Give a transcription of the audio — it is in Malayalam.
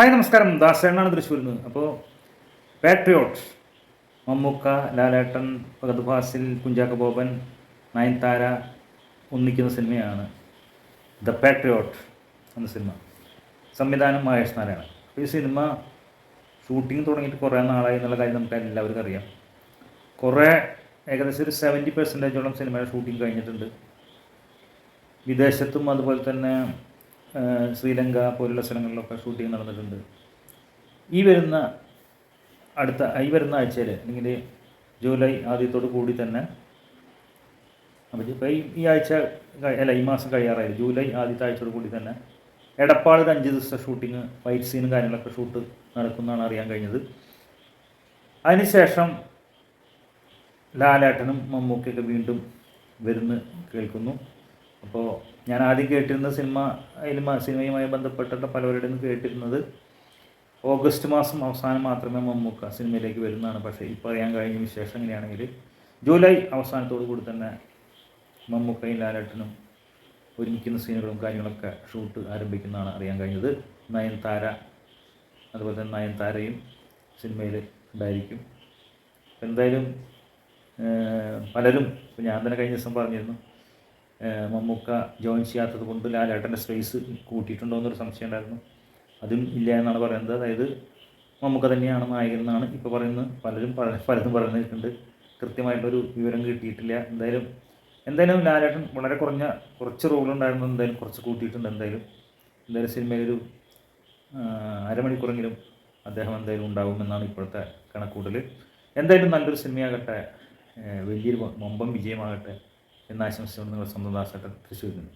ഹായ് നമസ്കാരം. ദാസേണാണ് തൃശ്ശൂരിൽ നിന്ന്. അപ്പോൾ പാട്രിയോട്ട് മമ്മൂക്ക ലാലേട്ടൻ ഫഹദ് ഫാസിൽ കുഞ്ചാക്ക ബോബൻ നയൻതാര ഒന്നിക്കുന്ന സിനിമയാണ് ദ പാട്രിയോട്ട് എന്ന സിനിമ. സംവിധാനം മഹേഷ് നാരായണൻ. അപ്പോൾ ഈ സിനിമ ഷൂട്ടിംഗ് തുടങ്ങിയിട്ട് കുറേ നാളായി എന്നുള്ള കാര്യം നമുക്ക് എല്ലാവർക്കും അറിയാം. കുറേ ഏകദേശം ഒരു സെവന്റി പെർസെന്റേജോളം സിനിമയുടെ ഷൂട്ടിംഗ് കഴിഞ്ഞിട്ടുണ്ട്. വിദേശത്തും അതുപോലെ തന്നെ ശ്രീലങ്ക പോലുള്ള സ്ഥലങ്ങളിലൊക്കെ ഷൂട്ടിംഗ് നടന്നിട്ടുണ്ട്. ഈ വരുന്ന അടുത്ത ഈ വരുന്ന ആഴ്ചയിൽ അല്ലെങ്കിൽ ജൂലൈ ആദ്യത്തോട് കൂടി തന്നെ അപ്പോൾ ഇപ്പോൾ ഈ ആഴ്ച അല്ല ഈ മാസം കഴിയാറായി. ജൂലൈ ആദ്യത്തെ ആഴ്ചയോട് കൂടി തന്നെ എടപ്പാളിൽ അഞ്ച് ദിവസത്തെ ഷൂട്ടിങ് ഫൈറ്റ് സീനും കാര്യങ്ങളൊക്കെ ഷൂട്ട് നടക്കുന്നതാണ് അറിയാൻ കഴിഞ്ഞത്. അതിനുശേഷം ലാലേട്ടനും മമ്മൂക്കയൊക്കെ വീണ്ടും വരുന്ന് കേൾക്കുന്നു. അപ്പോൾ ഞാൻ ആദ്യം കേട്ടിരുന്ന സിനിമ അതിൽ സിനിമയുമായി ബന്ധപ്പെട്ടിട്ട് പലവരുടെയും കേട്ടിരുന്നത് ഓഗസ്റ്റ് മാസം അവസാനം മാത്രമേ മമ്മൂക്ക സിനിമയിലേക്ക് വരുന്നതാണ്. പക്ഷേ ഇപ്പോൾ അറിയാൻ കഴിഞ്ഞ വിശേഷം എങ്ങനെയാണെങ്കിൽ ജൂലൈ അവസാനത്തോടു കൂടി തന്നെ മമ്മൂക്കയും ലാലേട്ടനും ഒരുമിക്കുന്ന സീനുകളും കാര്യങ്ങളൊക്കെ ഷൂട്ട് ആരംഭിക്കുന്നതാണ് അറിയാൻ കഴിഞ്ഞത്. നയൻതാര അതുപോലെ തന്നെ നയൻതാരയും സിനിമയിൽ ഉണ്ടായിരിക്കും. എന്തായാലും പലരും ഞാൻ തന്നെ കഴിഞ്ഞ ദിവസം പറഞ്ഞിരുന്നു മമ്മൂക്ക ജോയിൻ ചെയ്യാത്തത് കൊണ്ട് ലാലേട്ടന്റെ സ്പേസ് കൂട്ടിയിട്ടുണ്ടോ എന്നൊരു സംശയം ഉണ്ടായിരുന്നു. അതും ഇല്ല എന്നാണ് പറയുന്നത്. അതായത് മമ്മൂക്ക തന്നെയാണ് നായകൻ എന്നാണ് ഇപ്പോൾ പറയുന്നത്. പലരും പല പലതും പറയുന്നിട്ടുണ്ട് കൃത്യമായിട്ടൊരു വിവരം കിട്ടിയിട്ടില്ല. എന്തായാലും എന്തായാലും ലാലേട്ടൻ വളരെ കുറഞ്ഞ കുറച്ച് റോളുണ്ടായിരുന്നു എന്തായാലും കുറച്ച് കൂട്ടിയിട്ടുണ്ട് എന്തായാലും. എന്തായാലും സിനിമയിലൊരു അരമണിക്കൂറെങ്കിലും അദ്ദേഹം എന്തായാലും ഉണ്ടാകുമെന്നാണ് ഇപ്പോഴത്തെ കണക്കൂട്ടൽ എന്തായാലും നല്ലൊരു സിനിമയാകട്ടെ. വലിയൊരു വമ്പം വിജയമാകട്ടെ. എന്ന് ആശംസിച്ചുകൊണ്ട് നിങ്ങൾ സ്വന്തം ദാസേട്ടൻ തൃശ്ശൂരിൽ